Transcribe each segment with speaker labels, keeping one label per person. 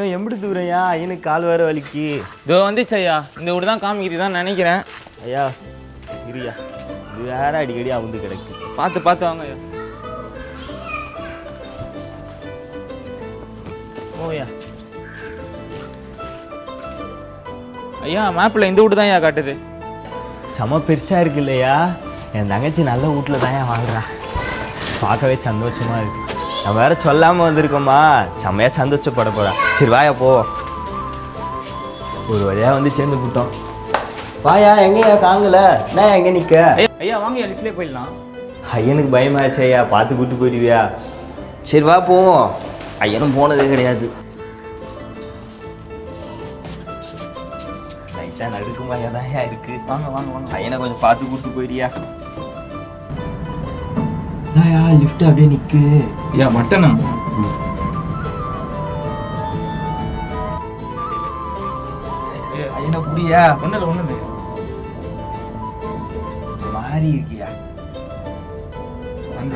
Speaker 1: ஏன் எப்படி தூரையா? ஐயனுக்கு கால் வேற வலிக்கு.
Speaker 2: இதோ வந்துச்சு ஐயா. இந்த வீடு தான் காமிக்குது தான் நினைக்கிறேன்.
Speaker 1: ஐயா இருயா இது வேற அடிக்கடி அவுந்து கிடக்கு.
Speaker 2: பார்த்து பார்த்து வாங்க ஐயா.
Speaker 1: ஓயா
Speaker 2: ஐயா. மேப்பில் இந்த வீடு தான் ஐயா காட்டுது.
Speaker 1: செம பெருசா இருக்கு இல்லையா என் தங்கச்சி நல்ல வீட்டில் தான் வாழ்றா. பார்க்கவே சந்தோஷமா இருக்கு. நான் வேற சொல்லாம வந்திருக்கோமா செம்மையா சந்தோஷப்பட போறேன் சரி வாயா போ. ஒரு வழியா வந்து சேர்ந்து விட்டோம் வாயா எங்கயா காங்கல நான் எங்க நிக்க?
Speaker 2: ஐயா வாங்க லிஃப்ட்லேயே போயிடலாம்.
Speaker 1: ஐயனுக்கு பயமாச்சு ஐயா. பார்த்து கூட்டு போயிடுவியா சரி வா போவோம். ஐயனும் போனதே கிடையாது. லைட்டா நடுக்குமாயா தான் இருக்கு.
Speaker 2: வாங்க வாங்க வாங்க.
Speaker 1: ஐயனை கொஞ்சம் பார்த்து கூட்டு போயிடியா ஐயா லிஃப்ட் அப்படியே நிக்கு?
Speaker 2: ஐயா மட்டனா?
Speaker 1: ஐயனை புரியா
Speaker 2: ஒன்றும் ஒன்று
Speaker 1: மாறி இருக்கியா?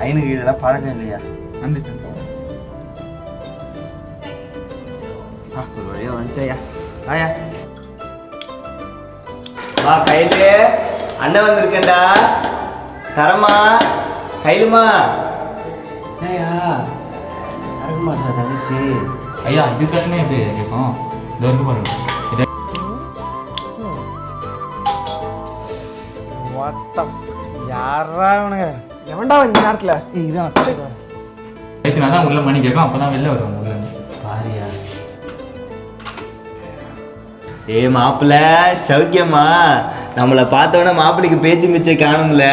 Speaker 1: ஐயனுக்கு இதெல்லாம் பழக்கம் இல்லையா?
Speaker 2: வந்துச்சு.
Speaker 1: ஒரு வழியா வந்துட்டயா. ஆயா வா கையிலே அண்ணன் வந்திருக்கேன்டா. தரமா. கையிலுமா? ஏயா தரமாட்டா தங்கச்சி.
Speaker 2: ஐயா இது கட்டினே எப்படி கேட்கும் இது வரைக்கும் பாருங்க இது
Speaker 3: யாரா இவனுங்க? எவன்டா இந்த நேரத்துல? இதுதான்
Speaker 2: பேசினா தான் உள்ள மணி கேட்கும் அப்போ தான் வெளில வரும் உள்ள
Speaker 1: பாரியா. ஏ மாப்பிள்ள சௌக்கியமா நம்மளை பார்த்தோன்னே மாப்பிள்ளைக்கு பேச்சு மிச்சம் காணும்ல.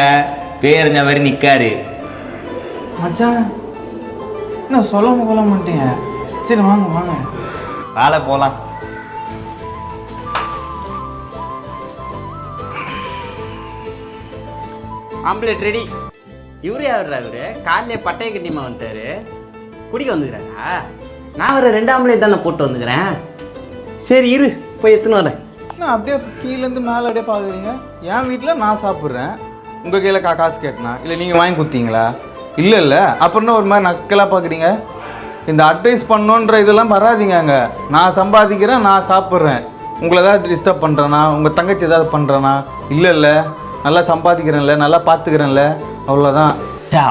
Speaker 1: பேரஞ்ச மாதிரி நிக்காரு.
Speaker 3: மச்சான் என்ன சொல்ல கொள்ள மாட்டீங்க? சரி வாங்க வாங்க.
Speaker 1: வாழ போலாம்.
Speaker 4: Omelette ready. இவரு யாருடா இவரு? காலையிலே பட்டைய கட்டிமா வந்துட்டாரு. குடிக்க வந்துக்கிறாரா? நான் வர ரெண்டு ஆம்ப்ளேட் தானே போட்டு வந்துக்கிறேன். சரி இரு போய் எத்துன்னு வரேன்.
Speaker 3: என்ன அப்படியே கீழேருந்து மேலே அப்படியே பார்க்குறீங்க என் வீட்டில் நான் சாப்பிட்றேன். உங்கள் கையில் கா காசு கேட்டனா இல்லை நீங்கள் வாங்கி கொடுத்தீங்களா? இல்லை இல்லை. அப்புறம் ஒரு மாதிரி நக்கலாக பார்க்குறீங்க இந்த அட்வைஸ் பண்ணோன்ற இதெல்லாம் வராதீங்க அங்கே. நான் சம்பாதிக்கிறேன் நான் சாப்பிட்றேன். உங்களை ஏதாவது டிஸ்டர்ப் பண்ணுறேனா உங்கள் தங்கச்சி ஏதாவது பண்ணுறேனா இல்லை இல்லை. நல்லா சம்பாதிக்கிறேன்ல நல்லா பார்த்துக்கிறேன்ல அவ்வளோதான்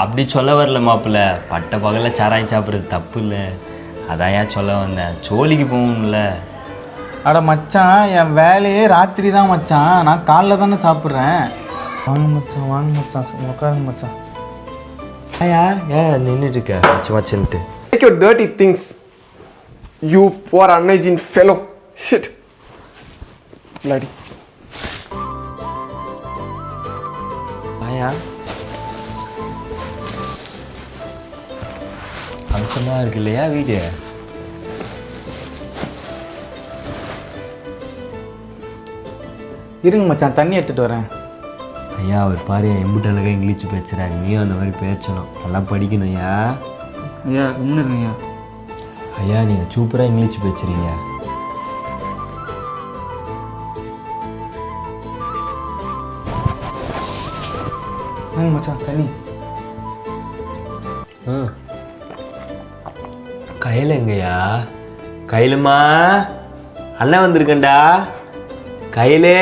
Speaker 1: அப்படி சொல்ல வரல மாப்பிள்ள. பட்ட பகல சாராயம் சாப்பிட்றது தப்பு இல்லை அதான் ஏன் சொல்ல வந்தேன். சோழிக்கு போகணும்ல.
Speaker 3: அட மச்சான் என் வேலையே ராத்திரி தான் மச்சான். நான் காலைல தானே சாப்பிட்றேன். வாங்க மச்சான் வாங்க மச்சான் உட்காருங்க மச்சான்
Speaker 1: ஐயா ஏன் நின்றுட்டு இருக்க மச்சு மச்சுன்ட்டு
Speaker 5: Take your dirty things. You poor unhygiene fellow. Shit. Bloody.
Speaker 1: ஆயா அம்சமாக இருக்கு இல்லையா வீடு
Speaker 3: இருங்க மச்சான் தண்ணி எடுத்துட்டு வரேன்
Speaker 1: ஐயா அவர் பாரு எம்பிட்டு அழகாக இங்கிலீஷ் பேசுகிறாரு நீயும் அந்த மாதிரி பேசணும். நல்லா படிக்கணும் ஐயா.
Speaker 3: ஐயா முன்னுருங்க
Speaker 1: ஐயா. நீங்கள் சூப்பராக இங்கிலீஷ் பேசுகிறீங்க
Speaker 3: மச்சான் தண்ணி.
Speaker 1: ம் கையில் எங்கய்யா? கையிலுமா? அண்ணன் வந்திருக்கேன்டா. கையிலே?